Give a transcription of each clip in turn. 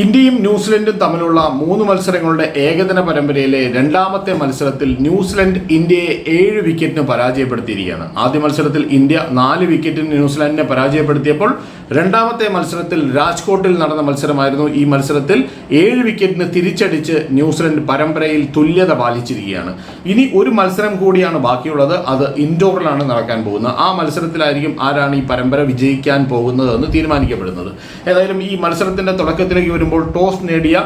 ഇന്ത്യയും ന്യൂസിലൻഡും തമ്മിലുള്ള മൂന്ന് മത്സരങ്ങളുടെ ഏകദിന പരമ്പരയിലെ രണ്ടാമത്തെ മത്സരത്തിൽ ന്യൂസിലൻഡ് ഇന്ത്യയെ ഏഴ് വിക്കറ്റിന് പരാജയപ്പെടുത്തിയിരിക്കുകയാണ്. ആദ്യ മത്സരത്തിൽ ഇന്ത്യ നാല് വിക്കറ്റിന് ന്യൂസിലൻഡിനെ പരാജയപ്പെടുത്തിയപ്പോൾ രണ്ടാമത്തെ മത്സരത്തിൽ രാജ്കോട്ടിൽ നടന്ന മത്സരമായിരുന്നു. ഈ മത്സരത്തിൽ ഏഴ് വിക്കറ്റിന് തിരിച്ചടിച്ച് ന്യൂസിലൻഡ് പരമ്പരയിൽ തുല്യത പാലിച്ചിരിക്കുകയാണ്. ഇനി ഒരു മത്സരം കൂടിയാണ് ബാക്കിയുള്ളത്. അത് ഇൻഡോറിലാണ് നടക്കാൻ പോകുന്നത്. ആ മത്സരത്തിലായിരിക്കും ആരാണ് ഈ പരമ്പര വിജയിക്കാൻ പോകുന്നതെന്ന് തീരുമാനിക്കപ്പെടുന്നത്. ഏതായാലും ഈ മത്സരത്തിന്റെ തുടക്കത്തിലേക്ക് വരുമ്പോൾ ടോസ് നേടിയ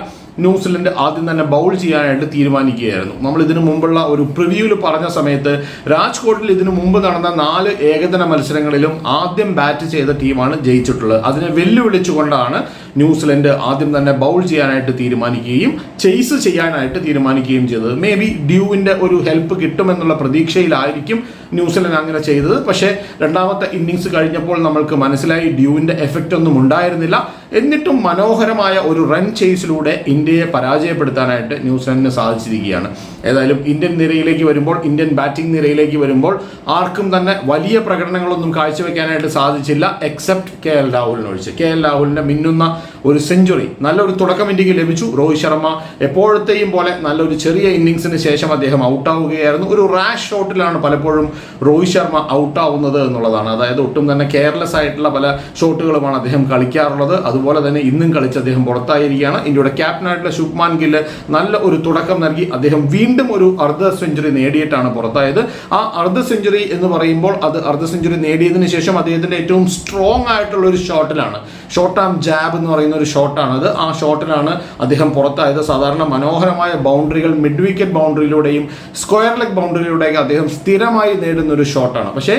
ന്യൂസിലൻഡ് ആദ്യം തന്നെ ബൗൾ ചെയ്യാനായിട്ട് തീരുമാനിക്കുകയായിരുന്നു. നമ്മൾ ഇതിനു മുമ്പുള്ള ഒരു പ്രിവ്യൂവിൽ പറഞ്ഞ സമയത്ത് രാജ്കോട്ടിൽ ഇതിനു മുമ്പ് നടന്ന നാല് ഏകദിന മത്സരങ്ങളിലും ആദ്യം ബാറ്റ് ചെയ്ത ടീമാണ് ജയിച്ചിട്ടുള്ളത്. അതിനെ വെല്ലുവിളിച്ചുകൊണ്ടാണ് ന്യൂസിലൻഡ് ആദ്യം തന്നെ ബൗൾ ചെയ്യാനായിട്ട് തീരുമാനിക്കുകയും ചെയ്സ് ചെയ്യാനായിട്ട് തീരുമാനിക്കുകയും ചെയ്തത്. മേ ബി ഡ്യൂവിന്റെ ഒരു ഹെൽപ്പ് കിട്ടുമെന്നുള്ള പ്രതീക്ഷയിലായിരിക്കും ന്യൂസിലൻഡ് അങ്ങനെ ചെയ്തത്. പക്ഷേ രണ്ടാമത്തെ ഇന്നിങ്സ് കഴിഞ്ഞപ്പോൾ നമ്മൾക്ക് മനസ്സിലായി ഡ്യൂവിന്റെ എഫക്റ്റ് ഒന്നും ഉണ്ടായിരുന്നില്ല. എന്നിട്ടും മനോഹരമായ ഒരു റൺ ചേസിലൂടെ ഇന്ത്യയെ പരാജയപ്പെടുത്താനായിട്ട് ന്യൂസിലൻഡിന് സാധിച്ചിരിക്കുകയാണ്. ഏതായാലും ഇന്ത്യൻ നിരയിലേക്ക് വരുമ്പോൾ ഇന്ത്യൻ ബാറ്റിംഗ് നിരയിലേക്ക് വരുമ്പോൾ ആർക്കും തന്നെ വലിയ പ്രകടനങ്ങളൊന്നും കാഴ്ചവെക്കാനായിട്ട് സാധിച്ചില്ല എക്സെപ്റ്റ് കെ എൽ രാഹുലിനൊഴിച്ച് കെ എൽ രാഹുലിന്റെ മിന്നുന്ന ഒരു സെഞ്ചുറി നല്ലൊരു തുടക്കം ഇന്ത്യയ്ക്ക് ലഭിച്ചു. രോഹിത് ശർമ്മ എപ്പോഴത്തെയും പോലെ നല്ലൊരു ചെറിയ ഇന്നിങ്സിന് ശേഷം അദ്ദേഹം ഔട്ടാവുകയായിരുന്നു ഒരു റാഷ് ഷോട്ടിലാണ് പലപ്പോഴും രോഹിത് ശർമ്മ ഔട്ടാവുന്നത് എന്നുള്ളതാണ്. അതായത് ഒട്ടും തന്നെ കെയർലെസ് ആയിട്ടുള്ള പല ഷോട്ടുകളുമാണ് അദ്ദേഹം കളിക്കാറുള്ളത്. അതുപോലെ തന്നെ ഇന്നും കളിച്ച് അദ്ദേഹം പുറത്തായിരിക്കുകയാണ്. ഇന്ത്യയുടെ ക്യാപ്റ്റനായിട്ടുള്ള ശുഭ്മാൻ ഗില്ല് നല്ല ഒരു തുടക്കം നൽകി അദ്ദേഹം വീണ്ടും ഒരു അർദ്ധ സെഞ്ചുറി നേടിയിട്ടാണ് പുറത്തായത്. ആ അർദ്ധ സെഞ്ചുറി എന്ന് പറയുമ്പോൾ അത് അർദ്ധ സെഞ്ചുറി നേടിയതിന് ശേഷം അദ്ദേഹത്തിന്റെ ഏറ്റവും സ്ട്രോങ് ആയിട്ടുള്ള ഒരു ഷോട്ടിലാണ് ഷോർട്ട് ആം ജാബ് എന്ന് പറയുന്ന ഒരു ഷോട്ടാണത് ആ ഷോട്ടിലാണ് അദ്ദേഹം പുറത്തായത്. സാധാരണ മനോഹരമായ ബൗണ്ടറികൾ മിഡ് വിക്കറ്റ് ബൗണ്ടറിയിലൂടെയും സ്ക്വയർ ലെഗ് ബൗണ്ടറിയിലൂടെയൊക്കെ അദ്ദേഹം സ്ഥിരമായി നേടുന്ന ഒരു ഷോട്ടാണ്. പക്ഷേ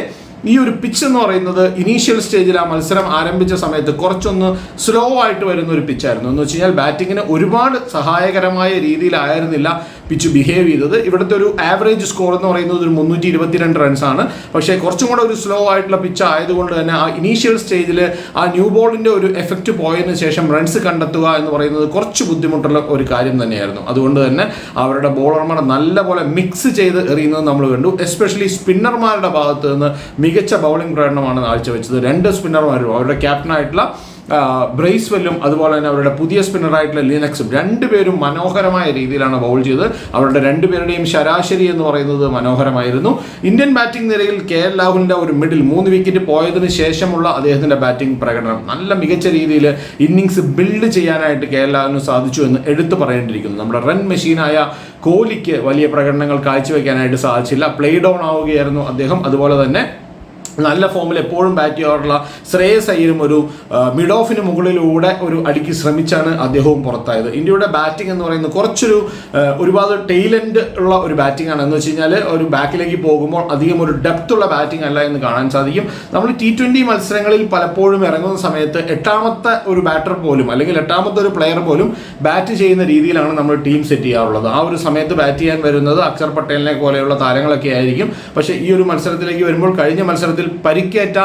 ഈ ഒരു പിച്ച് എന്ന് പറയുന്നത് ഇനീഷ്യൽ സ്റ്റേജിൽ ആ മത്സരം ആരംഭിച്ച സമയത്ത് കുറച്ചൊന്ന് സ്ലോ ആയിട്ട് വരുന്ന ഒരു പിച്ചായിരുന്നു എന്ന് വെച്ച് കഴിഞ്ഞാൽ ബാറ്റിങ്ങിന് ഒരുപാട് സഹായകരമായ രീതിയിലായിരുന്നില്ല. പിച്ച് ബിഹേവ് ചെയ്തത്. ഇവിടുത്തെ ഒരു ആവറേജ് സ്കോർ എന്ന് പറയുന്നത് ഒരു മുന്നൂറ്റി ഇരുപത്തിരണ്ട് റൺസാണ് പക്ഷേ കുറച്ചും കൂടെ ഒരു സ്ലോ ആയിട്ടുള്ള പിച്ച് ആയതുകൊണ്ട് തന്നെ ആ ഇനീഷ്യൽ സ്റ്റേജിൽ ആ ന്യൂ ബോളിന്റെ ഒരു എഫക്റ്റ് പോയതിനു ശേഷം റൺസ് കണ്ടെത്തുക എന്ന് പറയുന്നത് കുറച്ച് ബുദ്ധിമുട്ടുള്ള ഒരു കാര്യം തന്നെയായിരുന്നു. അതുകൊണ്ട് തന്നെ അവരുടെ ബോളർമാർ നല്ലപോലെ മിക്സ് ചെയ്ത് എറിയുന്നത് നമ്മൾ കണ്ടു. എസ്പെഷ്യലി സ്പിന്നർമാരുടെ ഭാഗത്ത് നിന്ന് മികച്ച ബൗളിംഗ് പ്രകടനമാണ് കാഴ്ചവെച്ചത് രണ്ട് സ്പിന്നർമാരും അവരുടെ ക്യാപ്റ്റനായിട്ടുള്ള ബ്രേസ്വെല്ലും അതുപോലെ തന്നെ അവരുടെ പുതിയ സ്പിന്നറായിട്ടുള്ള ലിനക്സും രണ്ടുപേരും മനോഹരമായ രീതിയിലാണ് ബൗൾ ചെയ്തത്. അവരുടെ രണ്ടുപേരുടെയും ശരാശരി എന്ന് പറയുന്നത് മനോഹരമായിരുന്നു. ഇന്ത്യൻ ബാറ്റിംഗ് നിരയിൽ കെ എൽ രാഹുലിന്റെ ഒരു മിഡിൽ മൂന്ന് വിക്കറ്റ് പോയതിന് ശേഷമുള്ള അദ്ദേഹത്തിന്റെ ബാറ്റിംഗ് പ്രകടനം. നല്ല മികച്ച രീതിയിൽ ഇന്നിങ്സ് ബിൽഡ് ചെയ്യാനായിട്ട് കെ എൽ രാഹുലിന് സാധിച്ചു എന്ന് എടുത്തു പറയേണ്ടിയിരിക്കുന്നു. നമ്മുടെ റൺ മെഷീനായ കോഹ്ലിക്ക് വലിയ പ്രകടനങ്ങൾ കാഴ്ചവെക്കാനായിട്ട് സാധിച്ചില്ല. പ്ലേ ഡൗൺ ആവുകയായിരുന്നു അദ്ദേഹം. അതുപോലെ തന്നെ നല്ല ഫോമിൽ എപ്പോഴും ബാറ്റ് ചെയ്യാറുള്ള ശ്രേയസ് അയ്യരും ഒരു മിഡ് ഓഫിന് മുകളിലൂടെ ഒരു അടിക്ക് ശ്രമിച്ചാണ് അദ്ദേഹവും പുറത്തായത്. ഇന്ത്യയുടെ ബാറ്റിംഗ് എന്ന് പറയുന്നത് കുറച്ചൊരു ഒരുപാട് ടെയിലന്റ് ഉള്ള ഒരു ബാറ്റിംഗ് ആണ്. എന്ന് വെച്ച് കഴിഞ്ഞാൽ ഒരു ബാക്കിലേക്ക് പോകുമ്പോൾ അധികം ഒരു ഡെപ്ത് ഉള്ള ബാറ്റിംഗ് അല്ല എന്ന് കാണാൻ സാധിക്കും. നമ്മൾ ടി ട്വന്റി മത്സരങ്ങളിൽ പലപ്പോഴും ഇറങ്ങുന്ന സമയത്ത് എട്ടാമത്തെ ഒരു ബാറ്റർ പോലും അല്ലെങ്കിൽ എട്ടാമത്തെ ഒരു പ്ലെയർ പോലും ബാറ്റ് ചെയ്യുന്ന രീതിയിലാണ് നമ്മൾ ടീം സെറ്റ് ചെയ്യാറുള്ളത്. ആ ഒരു സമയത്ത് ബാറ്റ് ചെയ്യാൻ വരുന്നത് അക്ഷർ പട്ടേലിനെ പോലെയുള്ള താരങ്ങളൊക്കെ ആയിരിക്കും. പക്ഷേ ഈ ഒരു മത്സരത്തിലേക്ക് വരുമ്പോൾ കഴിഞ്ഞ മത്സരത്തിൽ പരിക്കേറ്റ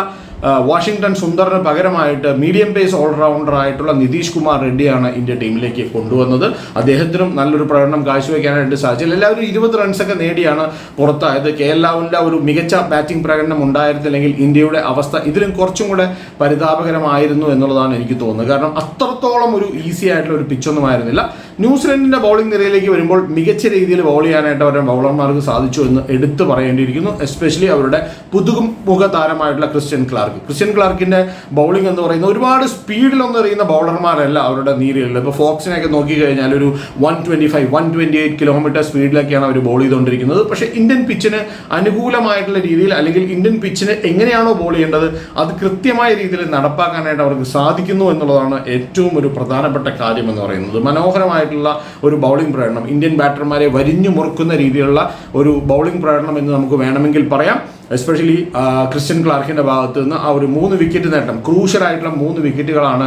വാഷിങ്ടൺ സുന്ദറിന് പകരമായിട്ട് മീഡിയം പേസ് ഓൾറൗണ്ടർ ആയിട്ടുള്ള നിതീഷ് കുമാർ റെഡ്ഡിയാണ് ഇന്ത്യ ടീമിലേക്ക് കൊണ്ടുവന്നത്. അദ്ദേഹത്തിനും നല്ലൊരു പ്രകടനം കാഴ്ചവെക്കാനായിട്ട് സാധിച്ചില്ല. എല്ലാവരും ഇരുപത് റൺസൊക്കെ നേടിയാണ് പുറത്തായത്. കെ എൽ രാഹുലിന്റെ ഒരു മികച്ച ബാറ്റിംഗ് പ്രകടനം ഉണ്ടായിരുന്നില്ലെങ്കിൽ ഇന്ത്യയുടെ അവസ്ഥ ഇതിലും കുറച്ചും കൂടെ പരിതാപകരമായിരുന്നു എന്നുള്ളതാണ് എനിക്ക് തോന്നുന്നത്. കാരണം അത്രത്തോളം ഒരു ഈസി ആയിട്ടുള്ള ഒരു പിച്ചൊന്നും ആയിരുന്നില്ല. ന്യൂസിലൻഡിന്റെ ബൗളിംഗ് നിരയിലേക്ക് വരുമ്പോൾ മികച്ച രീതിയിൽ ബൗൾ ചെയ്യാനായിട്ട് അവരുടെ ബൗളർമാർക്ക് സാധിച്ചു എന്ന് എടുത്തു പറയേണ്ടിയിരിക്കുന്നു. എസ്പെഷ്യലി അവരുടെ പുതുമുഖ താരമായിട്ടുള്ള ക്രിസ്ത്യൻ ക്ലാർക്ക്. ക്രിസ്ത്യൻ ക്ലാർക്കിന്റെ ബൗളിംഗ് എന്ന് പറയുന്നത് ഒരുപാട് സ്പീഡിലൊന്നും എറിയുന്ന ബൗളർമാരല്ല അവരുടെ നീരിലുള്ളത് ഇപ്പോൾ ഫോക്സിനെയൊക്കെ നോക്കിക്കഴിഞ്ഞാൽ ഒരു one twenty five one twenty eight kilometre സ്പീഡിലൊക്കെയാണ് അവർ ബോൾ ചെയ്തുകൊണ്ടിരിക്കുന്നത്. പക്ഷേ ഇന്ത്യൻ പിച്ചിന് അനുകൂലമായിട്ടുള്ള രീതിയിൽ അല്ലെങ്കിൽ ഇന്ത്യൻ പിച്ചിന് എങ്ങനെയാണോ ബോൾ ചെയ്യേണ്ടത് അത് കൃത്യമായ രീതിയിൽ നടപ്പാക്കാനായിട്ട് അവർക്ക് സാധിക്കുന്നു എന്നുള്ളതാണ് ഏറ്റവും ഒരു പ്രധാനപ്പെട്ട കാര്യം എന്ന് പറയുന്നത് മനോഹരമായിട്ടുള്ള ഒരു ബൗളിംഗ് പ്രകടനം. ഇന്ത്യൻ ബാറ്റർമാരെ വരിഞ്ഞു മുറുക്കുന്ന രീതിയിലുള്ള ഒരു ബൗളിംഗ് പ്രകടനം എന്ന് നമുക്ക് വേണമെങ്കിൽ പറയാം. എസ്പെഷ്യലി ക്രിസ്ത്യൻ ക്ലാർക്കിന്റെ ഭാഗത്ത് നിന്ന് ആ ഒരു മൂന്ന് വിക്കറ്റ് നേട്ടം ക്രൂഷ്യലായിട്ടുള്ള മൂന്ന് വിക്കറ്റുകളാണ്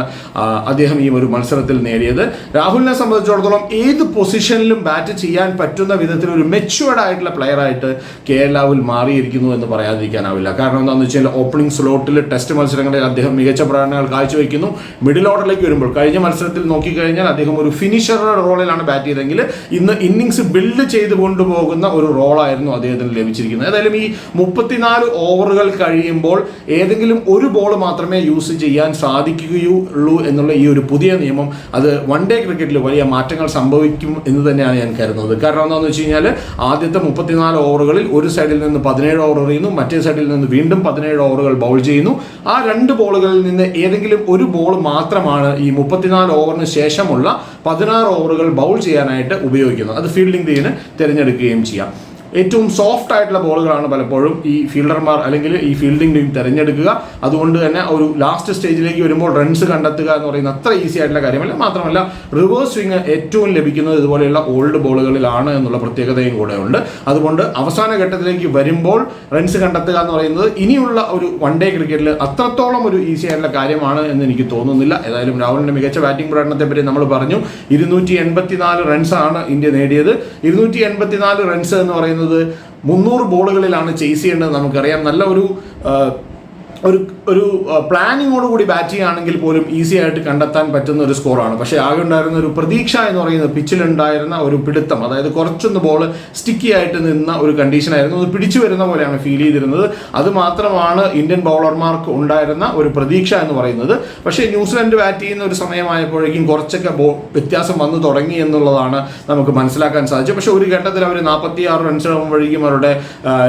അദ്ദേഹം ഈ ഒരു മത്സരത്തിൽ നേടിയത്. രാഹുലിനെ സംബന്ധിച്ചിടത്തോളം ഏത് പൊസിഷനിലും ബാറ്റ് ചെയ്യാൻ പറ്റുന്ന വിധത്തിൽ ഒരു മെച്ചുവേർഡ് ആയിട്ടുള്ള പ്ലെയർ ആയിട്ട് കെ എൽ രാഹുൽ മാറിയിരിക്കുന്നു എന്ന് പറയാതിരിക്കാനാവില്ല. കാരണം എന്താണെന്ന് വെച്ചാൽ ഓപ്പണിംഗ് സ്ലോട്ടിൽ ടെസ്റ്റ് മത്സരങ്ങളിൽ അദ്ദേഹം മികച്ച പ്രകടനങ്ങൾ കാഴ്ചവെക്കുന്നു. മിഡിൽ ഓർഡറിലേക്ക് വരുമ്പോൾ കഴിഞ്ഞ മത്സരത്തിൽ നോക്കിക്കഴിഞ്ഞാൽ അദ്ദേഹം ഒരു ഫിനിഷറുടെ റോളിലാണ് ബാറ്റ് ചെയ്തെങ്കിൽ ഇന്ന് ഇന്നിങ്സ് ബിൽഡ് ചെയ്ത് കൊണ്ടുപോകുന്ന ഒരു റോളായിരുന്നു അദ്ദേഹത്തിന് ലഭിച്ചിരിക്കുന്നത്. ഏതായാലും ഈ മുപ്പത്തി മുപ്പത്തിനാല് ഓവറുകൾ കഴിയുമ്പോൾ ഏതെങ്കിലും ഒരു ബോൾ മാത്രമേ യൂസ് ചെയ്യാൻ സാധിക്കുകയുള്ളൂ എന്നുള്ള ഈ ഒരു പുതിയ നിയമം അത് വൺ ഡേ ക്രിക്കറ്റിൽ വലിയ മാറ്റങ്ങൾ സംഭവിക്കും എന്ന് തന്നെയാണ് ഞാൻ കരുതുന്നത്. കാരണം എന്താണെന്ന് വെച്ച് കഴിഞ്ഞാൽ ആദ്യത്തെ മുപ്പത്തിനാല് ഓവറുകളിൽ ഒരു സൈഡിൽ നിന്ന് പതിനേഴ് ഓവർ എറിയുന്നു മറ്റേ സൈഡിൽ നിന്ന് വീണ്ടും പതിനേഴ് ഓവറുകൾ ബൗൾ ചെയ്യുന്നു. ആ രണ്ട് ബോളുകളിൽ നിന്ന് ഏതെങ്കിലും ഒരു ബോൾ മാത്രമാണ് ഈ മുപ്പത്തിനാല് ഓവറിന് ശേഷമുള്ള പതിനാറ് ഓവറുകൾ ബൗൾ ചെയ്യാനായിട്ട് ഉപയോഗിക്കുന്നത്. അത് ഫീൽഡിംഗ് ചെയ്യുന്നത് തിരഞ്ഞെടുക്കുകയും ചെയ്യാം. ഏറ്റവും സോഫ്റ്റ് ആയിട്ടുള്ള ബോളുകളാണ് പലപ്പോഴും ഈ ഫീൽഡർമാർ അല്ലെങ്കിൽ ഈ ഫീൽഡിംഗ് ടീം തിരഞ്ഞെടുക്കുക. അതുകൊണ്ട് തന്നെ ഒരു ലാസ്റ്റ് സ്റ്റേജിലേക്ക് വരുമ്പോൾ റൺസ് കണ്ടെത്തുക എന്ന് പറയുന്ന അത്ര ഈസി ആയിട്ടുള്ള കാര്യമല്ല. മാത്രമല്ല റിവേഴ്സ് സ്വിങ് ഏറ്റവും ലഭിക്കുന്നത് ഇതുപോലെയുള്ള ഓൾഡ് ബോളുകളിലാണ് എന്നുള്ള പ്രത്യേകതയും കൂടെ ഉണ്ട് അതുകൊണ്ട് അവസാന ഘട്ടത്തിലേക്ക് വരുമ്പോൾ റൺസ് കണ്ടെത്തുക എന്ന് പറയുന്നത് ഇനിയുള്ള ഒരു വൺ ഡേ ക്രിക്കറ്റിൽ അത്രത്തോളം ഒരു ഈസി ആയിട്ടുള്ള കാര്യമാണ് എന്ന് എനിക്ക് തോന്നുന്നില്ല. ഏതായാലും രാഹുലിന്റെ മികച്ച ബാറ്റിംഗ് പ്രകടനത്തെ പറ്റി നമ്മൾ പറഞ്ഞു. ഇരുന്നൂറ്റി എൺപത്തിനാല് റൺസാണ് ഇന്ത്യ നേടിയത്. ഇരുന്നൂറ്റി എൺപത്തിനാല് റൺസ് എന്ന് പറയുന്നത് മുന്നൂറ് ബോളുകളിലാണ് ചേസ് ചെയ്യേണ്ടത് നമുക്കറിയാം. നല്ല ഒരു ഒരു ഒരു പ്ലാനിങ്ങോട് കൂടി ബാറ്റ് ചെയ്യുകയാണെങ്കിൽ പോലും ഈസി ആയിട്ട് കണ്ടെത്താൻ പറ്റുന്ന ഒരു സ്കോറാണ് പക്ഷേ ആകെ ഉണ്ടായിരുന്ന ഒരു പ്രതീക്ഷ എന്ന് പറയുന്നത് പിച്ചിലുണ്ടായിരുന്ന ഒരു പിടുത്തം. അതായത് കുറച്ചൊന്ന് ബോൾ സ്റ്റിക്കി ആയിട്ട് നിന്ന ഒരു കണ്ടീഷനായിരുന്നു അത് പിടിച്ചു വരുന്ന പോലെയാണ് ഫീൽ ചെയ്തിരുന്നത്. അത് മാത്രമാണ് ഇന്ത്യൻ ബൗളർമാർക്ക് ഉണ്ടായിരുന്ന ഒരു പ്രതീക്ഷ എന്ന് പറയുന്നത്. പക്ഷേ ന്യൂസിലൻഡ് ബാറ്റ് ചെയ്യുന്ന ഒരു സമയമായപ്പോഴേക്കും കുറച്ചൊക്കെ ബോ വ്യത്യാസം വന്നു തുടങ്ങി എന്നുള്ളതാണ് നമുക്ക് മനസ്സിലാക്കാൻ സാധിച്ചത്. പക്ഷേ ഒരു ഘട്ടത്തിൽ അവർ നാൽപ്പത്തി ആറ് റൺസ് ആകുമ്പോഴേക്കും അവരുടെ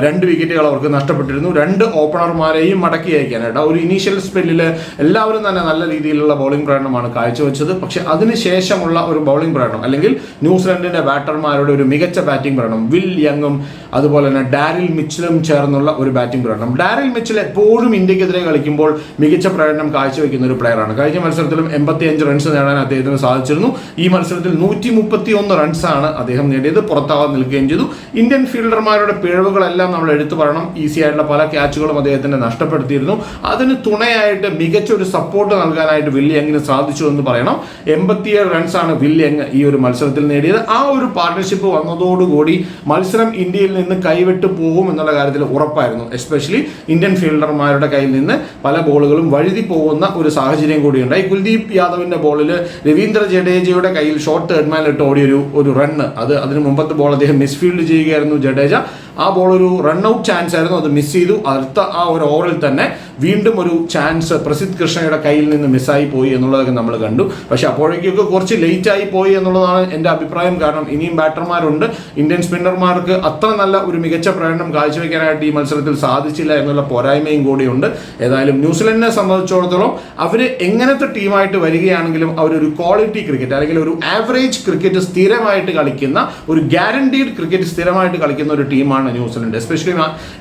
രണ്ട് വിക്കറ്റുകൾ അവർക്ക് നഷ്ടപ്പെട്ടിരുന്നു. രണ്ട് ഓപ്പണർമാരെയും മടക്കി അയക്കാനായിട്ട് ആ ഒരു ഇനീഷ്യൽ സ്പെല്ലിൽ എല്ലാവരും തന്നെ നല്ല രീതിയിലുള്ള ബൗളിംഗ് പ്രകടനമാണ് കാഴ്ചവെച്ചത്. പക്ഷേ അതിനുശേഷമുള്ള ഒരു ബൗളിംഗ് പ്രകടനം അല്ലെങ്കിൽ ന്യൂസിലൻഡിന്റെ ബാറ്റർമാരുടെ ഒരു മികച്ച ബാറ്റിംഗ് പ്രകടനം വിൽ യങ്ങും അതുപോലെ തന്നെ ഡാരിൽ മിച്ചിലും ചേർന്നുള്ള ഒരു ബാറ്റിംഗ് പ്രകടനം ഡാരിൽ മിച്ചിൽ എപ്പോഴും ഇന്ത്യക്കെതിരെ കളിക്കുമ്പോൾ മികച്ച പ്രകടനം കാഴ്ചവെക്കുന്ന ഒരു പ്ലെയറാണ് കഴിഞ്ഞ മത്സരത്തിലും എൺപത്തി അഞ്ച് റൺസ് നേടാൻ അദ്ദേഹത്തിന് സാധിച്ചിരുന്നു. ഈ മത്സരത്തിൽ നൂറ്റി മുപ്പത്തി ഒന്ന് റൺസാണ് അദ്ദേഹം നേടിയത്. പുറത്താവാൻ നിൽക്കുകയും ചെയ്തു. ഇന്ത്യൻ ഫീൽഡർമാരുടെ പിഴവുകളെല്ലാം നമ്മൾ എടുത്തു പറയണം. ഈസി ആയിട്ടുള്ള പല ക്യാച്ചുകളും അദ്ദേഹത്തിന് നഷ്ടപ്പെടുത്തിയിരുന്നു. അതിന് തുണയായിട്ട് മികച്ച ഒരു സപ്പോർട്ട് നൽകാനായിട്ട് വില്ലി വില്യങ്ങിന് സാധിച്ചു എന്ന് പറയണം. എൺപത്തിയേഴ് റൺസാണ് വില്യങ് ഈ ഒരു മത്സരത്തിൽ നേടിയത്. ആ ഒരു പാർട്ണർഷിപ്പ് വന്നതോടുകൂടി മത്സരം ഇന്ത്യയിൽ നിന്ന് കൈവിട്ട് പോകും എന്നുള്ള കാര്യത്തിൽ ഉറപ്പായിരുന്നു. എസ്പെഷ്യലി ഇന്ത്യൻ ഫീൽഡർമാരുടെ കയ്യിൽ നിന്ന് പല ബോളുകളും വഴുതി പോകുന്ന ഒരു സാഹചര്യം കൂടിയുണ്ടായി. കുൽദീപ് യാദവിന്റെ ബോളിൽ രവീന്ദ്ര ജഡേജയുടെ കയ്യിൽ ഷോർട്ട് തേർഡ്മാനിൽ ഇട്ട് ഓടിയൊരു ഒരു റണ്ണ് അത് അതിന് മുമ്പത്തെ ബോൾ അദ്ദേഹം മിസ്ഫീൽഡ് ചെയ്യുകയായിരുന്നു ജഡേജ. ആ ബോൾ ഒരു റൺ ഔട്ട് ചാൻസ് ആയിരുന്നു. അത് മിസ് ചെയ്തു. അടുത്ത ആ ഒരു ഓവറിൽ തന്നെ വീണ്ടും ഒരു ചാൻസ് പ്രസിദ്ധ് കൃഷ്ണയുടെ കയ്യിൽ നിന്ന് മിസ്സായി പോയി എന്നുള്ളതൊക്കെ നമ്മൾ കണ്ടു. പക്ഷെ അപ്പോഴേക്കൊക്കെ കുറച്ച് ലേറ്റ് ആയി പോയി എന്നുള്ളതാണ് എന്റെ അഭിപ്രായം. കാരണം ഇനിയും ബാറ്റർമാരുണ്ട് ഇന്ത്യൻ സ്പിന്നർമാർക്ക് അത്ര നല്ല ഒരു മികച്ച പ്രകടനം കാഴ്ചവെക്കാനായിട്ട് ഈ മത്സരത്തിൽ സാധിച്ചില്ല എന്നുള്ള പോരായ്മയും കൂടിയുണ്ട്. ഏതായാലും ന്യൂസിലൻഡിനെ സംബന്ധിച്ചിടത്തോളം അവർ എങ്ങനത്തെ ടീമായിട്ട് വരികയാണെങ്കിലും അവരൊരു ക്വാളിറ്റി ക്രിക്കറ്റ് അല്ലെങ്കിൽ ഒരു ആവറേജ് ക്രിക്കറ്റ് സ്ഥിരമായിട്ട് കളിക്കുന്ന ഒരു ഗ്യാരണ്ടീഡ് ക്രിക്കറ്റ് സ്ഥിരമായിട്ട് കളിക്കുന്ന ഒരു ടീമാണ് ന്യൂസിലൻഡ്. എസ്പെഷ്യലി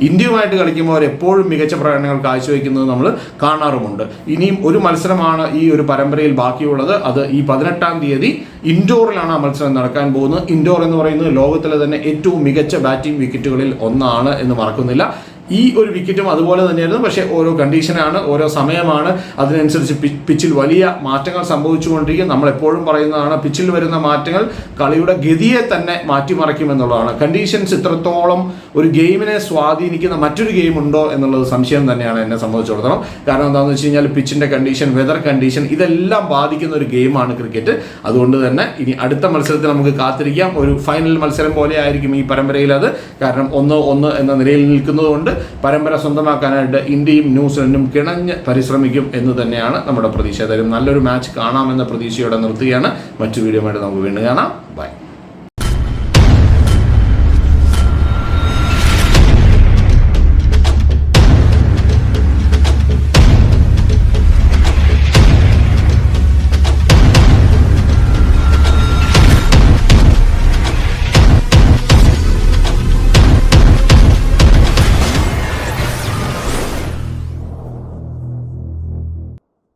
ഇന്ത്യയുമായിട്ട് കളിക്കുമ്പോൾ അവർ എപ്പോഴും മികച്ച പ്രകടനങ്ങൾ കാഴ്ചവെക്കുന്നത് നമ്മൾ കാണാറുമുണ്ട്. ഇനിയും ഒരു മത്സരമാണ് ഈ ഒരു പരമ്പരയിൽ ബാക്കിയുള്ളത്. അത് ഈ പതിനെട്ടാം തീയതി ഇൻഡോറിലാണ് ആ മത്സരം നടക്കാൻ പോകുന്നത്. ഇൻഡോർ എന്ന് പറയുന്നത് ലോകത്തിലെ തന്നെ ഏറ്റവും മികച്ച ബാറ്റിംഗ് വിക്കറ്റുകളിൽ ഒന്നാണ് എന്ന് മറക്കുന്നില്ല. ഈ ഒരു വിക്കറ്റും അതുപോലെ തന്നെയായിരുന്നു. പക്ഷേ ഓരോ കണ്ടീഷനാണ് ഓരോ സമയമാണ്. അതിനനുസരിച്ച് പിച്ചിൽ വലിയ മാറ്റങ്ങൾ സംഭവിച്ചുകൊണ്ടിരിക്കും. നമ്മൾ എപ്പോഴും പറയുന്നതാണ് പിച്ചിൽ വരുന്ന മാറ്റങ്ങൾ കളിയുടെ ഗതിയെ തന്നെ മാറ്റിമറിക്കും എന്നുള്ളതാണ് കണ്ടീഷൻസ് ഇത്രത്തോളം ഒരു ഗെയിമിനെ സ്വാധീനിക്കുന്ന മറ്റൊരു ഗെയിം ഉണ്ടോ എന്നുള്ളത് സംശയം തന്നെയാണ് എന്നെ സംബന്ധിച്ചിടത്തോളം. കാരണം എന്താണെന്ന് വെച്ച് കഴിഞ്ഞാൽ പിച്ചിന്റെ കണ്ടീഷൻ വെതർ കണ്ടീഷൻ ഇതെല്ലാം ബാധിക്കുന്ന ഒരു ഗെയിമാണ് ക്രിക്കറ്റ് അതുകൊണ്ട് തന്നെ ഇനി അടുത്ത മത്സരത്തിൽ നമുക്ക് കാത്തിരിക്കാം. ഒരു ഫൈനൽ മത്സരം പോലെ ആയിരിക്കും ഈ പരമ്പരയിൽ അത്. കാരണം ഒന്ന് ഒന്ന് എന്ന നിലയിൽ നിൽക്കുന്നതുകൊണ്ട് പരമ്പര സ്വന്തമാക്കാനായിട്ട് ഇന്ത്യയും ന്യൂസിലൻഡും കിണഞ്ഞ് പരിശ്രമിക്കും എന്ന് തന്നെയാണ് നമ്മുടെ പ്രതീക്ഷ. ഏതായാലും നല്ലൊരു മാച്ച് കാണാമെന്ന പ്രതീക്ഷയോടെ നിർത്തുകയാണ്. മറ്റു വീഡിയോ നമുക്ക് വീണ്ടും കാണാം.